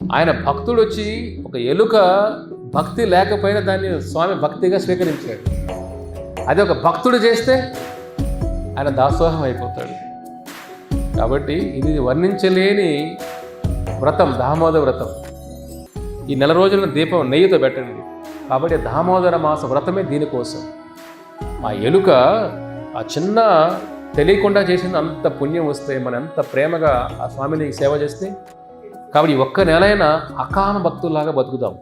ఆయన భక్తుడు వచ్చి ఒక ఎలుక భక్తి లేకపోయినా దాన్ని స్వామి భక్తిగా స్వీకరించాడు. అది ఒక భక్తుడు చేస్తే ఆయన దాసోహం అయిపోతాడు. కాబట్టి ఇది వర్ణించలేని వ్రతం దామోదర వ్రతం. ఈ నెల రోజుల దీపం నెయ్యితో పెట్టండి. కాబట్టి దామోదర మాస వ్రతమే దీనికోసం ఆ ఎలుక ఆ చిన్న తెలియకుండా చేసిన అంత పుణ్యం వస్తే మనం ఎంత ప్రేమగా ఆ స్వామిని సేవ చేస్తే కాబట్టి ఒక్క నెలైనా అకాన భక్తుల్లాగా బతుకుదాం.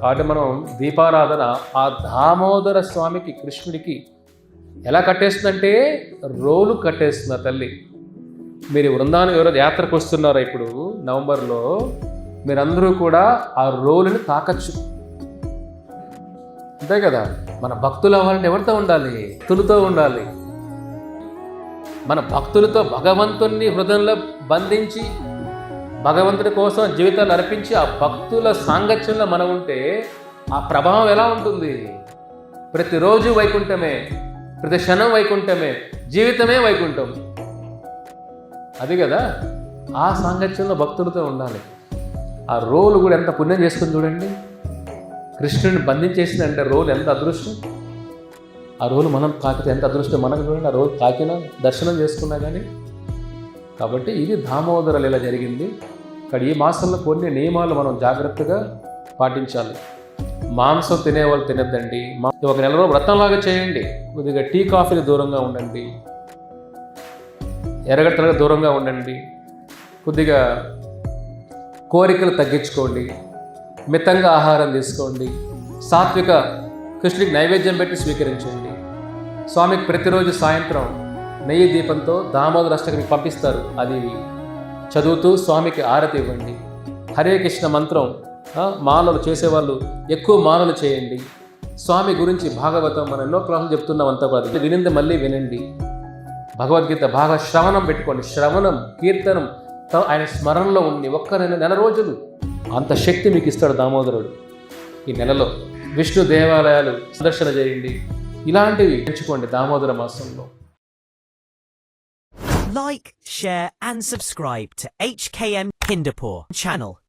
కాబట్టి మనం దీపారాధన ఆ దామోదర స్వామికి కృష్ణుడికి ఎలా కట్టేస్తుందంటే రోలు కట్టేస్తుంది తల్లి. మీరు వృందావనం ఎవరో యాత్రకు వస్తున్నారో ఇప్పుడు నవంబర్లో మీరందరూ కూడా ఆ రోలుని తాకచ్చు. అంతే కదా? మన భక్తులు అవ్వాలంటే ఎవరితో ఉండాలి? తులుతో ఉండాలి. మన భక్తులతో భగవంతుణ్ణి హృదయంలో బంధించి భగవంతుడి కోసం జీవితాన్ని అర్పించి ఆ భక్తుల సాంగత్యంలో మనం ఉంటే ఆ ప్రభావం ఎలా ఉంటుంది? ప్రతిరోజు వైకుంఠమే ప్రతి క్షణం వైకుంఠమే జీవితమే వైకుంఠం. అది కదా? ఆ సాంగత్యంలో భక్తులతో ఉండాలి. ఆ రోలు కూడా ఎంత పుణ్యం చేసుకుని చూడండి. కృష్ణుని బంధించేసిందంటే రోలు ఎంత అదృష్టం? ఆ రోజు మనం తాకితే ఎంత అదృష్టం? మనకు చూడండి ఆ రోజు తాకినా దర్శనం చేసుకున్నా కానీ కాబట్టి ఇది దామోదర లీల జరిగింది. ఇక్కడ ఈ మాసంలో కొన్ని నియమాలు మనం జాగ్రత్తగా పాటించాలి. మాంసం తినేవాళ్ళు తినద్దండి. మా- ఒక నెల రోజు వ్రతంలాగా చేయండి. కొద్దిగా టీ కాఫీలు దూరంగా ఉండండి. ఎర్రగట్టలకు దూరంగా ఉండండి. కొద్దిగా కోరికలు తగ్గించుకోండి. మితంగా ఆహారం తీసుకోండి. సాత్విక కృష్ణుడికి నైవేద్యం పెట్టి స్వీకరించండి. స్వామికి ప్రతిరోజు సాయంత్రం నెయ్యి దీపంతో దామోదర అష్టకం పంపిస్తారు. అది చదువుతూ స్వామికి ఆరతి ఇవ్వండి. హరే కృష్ణ మంత్రం మాలలు చేసేవాళ్ళు ఎక్కువ మాలలు చేయండి. స్వామి గురించి భాగవతం మనం ఎన్నో క్లాసులు చెప్తున్నాం అంతా కాదు వినింది మళ్ళీ వినండి. భగవద్గీత బాగా శ్రవణం పెట్టుకోండి. శ్రవణం కీర్తనం త- ఆయన స్మరణలో ఉండి ఒక్క నెల రోజులు అంత శక్తి మీకు ఇస్తాడు దామోదరుడు. ఈ నెలలో విష్ణు దేవాలయాలు సందర్శన చేయండి. ఇలాంటివి పెంచుకోండి దామోదర మాసంలో. Like, share, and subscribe to HKM Hindapur channel.